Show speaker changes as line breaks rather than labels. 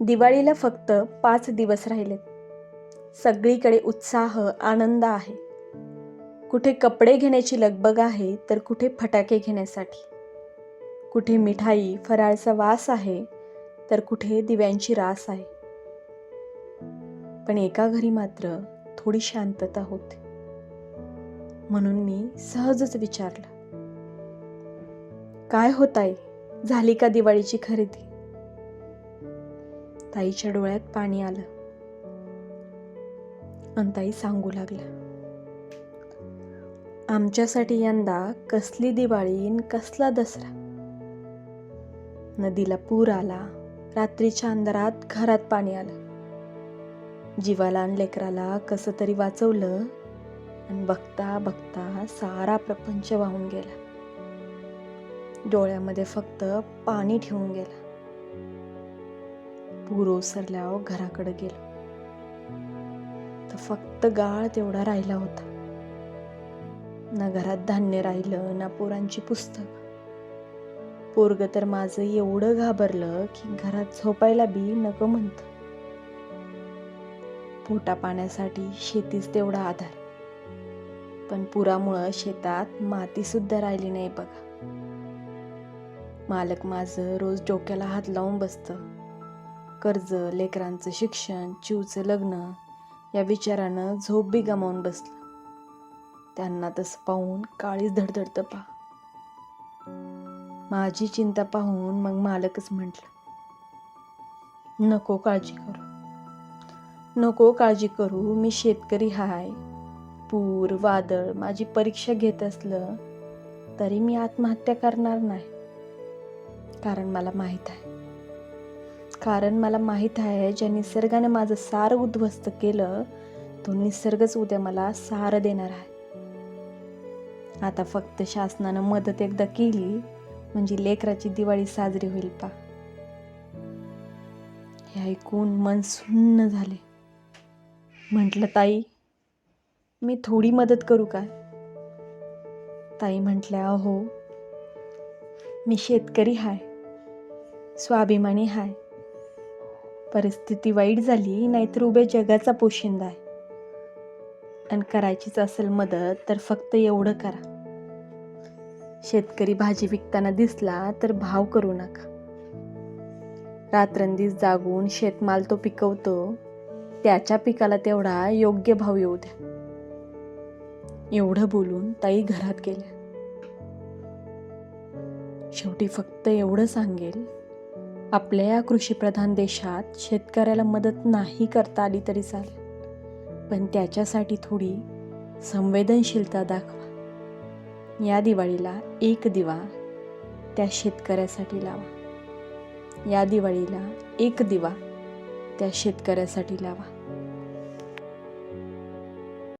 दिवाळीला फक्त पाच दिवस राहिलेत. सगळीकडे उत्साह आनंद आहे. कुठे कपडे घेण्याची लगबग आहे तर कुठे फटाके घेण्यासाठी. कुठे मिठाई फराळचा वास आहे तर कुठे दिव्यांची रास आहे. पण एका घरी मात्र थोडी शांतता होती. म्हणून मी सहजच विचारलं काय होत आहे झाली का दिवाळीची खरेदी? ताईच्या डोळ्यात पाणी आलं. आणि ताई सांगू लागल्या. आमच्यासाठी यंदा कसली दिवाळी आणि कसला दसरा? नदीला पूर आला रात्रीच्या अंधारात घरात पाणी आलं. जीवाला आणि लेकराला कसं तरी वाचवलं आणि बघता बघता सारा प्रपंच वाहून गेला. डोळ्यामध्ये फक्त पाणी ठेवून गेला. पूर ओसरल्यावर घराकडे गेलो. तर फक्त गाळ तेवढा राहिला होता. ना घरात धान्य राहिलं ना पोरांची पुस्तक. पोरग तर माझं एवढं घाबरलं की घरात झोपायला बी नको म्हणत. पोटा पाण्यासाठी शेतीच तेवढा आधार. पण पुरामुळं शेतात माती सुद्धा राहिली नाही बघा. मालक माझं रोज डोक्याला हात लावून बसतं. कर्ज लेकरांचं शिक्षण चिवचं लग्न या विचारानं झोप बी गमावून बसलं. त्यांना तसं पाहून काळीच धडधडतं पा माझी चिंता पाहून मग मालकच म्हटलं नको काळजी करू. नको काळजी करू. मी शेतकरी हाय. पूर वादळ माझी परीक्षा घेत असलं तरी मी आत्महत्या करणार नाही. कारण मला माहीत आहे. कारण मला माहीत आहे ज्या निसर्गाने माझं सार उद्ध्वस्त केलं तो निसर्गच उद्या मला सार देणार आहे. आता फक्त शासनानं मदत एकदा केली म्हणजे लेकराची दिवाळी साजरी होईल पा. हे ऐकून मन सुन्न झाले. म्हटलं ताई मी थोडी मदत करू काय ताई म्हटल्या हो मी शेतकरी हाय स्वाभिमानी हाय परिस्थिती वाईट झाली नाहीतर उभे जगाचा पोशिंदा आहे. आणि करायचीच असेल मदत तर फक्त एवढं करा. शेतकरी भाजी विकताना दिसला तर भाव करू नका. रात्रंदिस जागून शेतमाल तो पिकवतो त्याच्या पिकाला तेवढा योग्य भाव येऊ द्या. एवढं बोलून ताई घरात गेल्या. शेवटी फक्त एवढं सांगेल आपल्या या कृषीप्रधान देशात शेतकऱ्याला मदत नाही करता आली तरी चालेल. पण त्याच्यासाठी थोडी संवेदनशीलता दाखवा. या दिवाळीला एक दिवा त्या शेतकऱ्यासाठी लावा. या दिवाळीला एक दिवा त्या शेतकऱ्यासाठी लावा.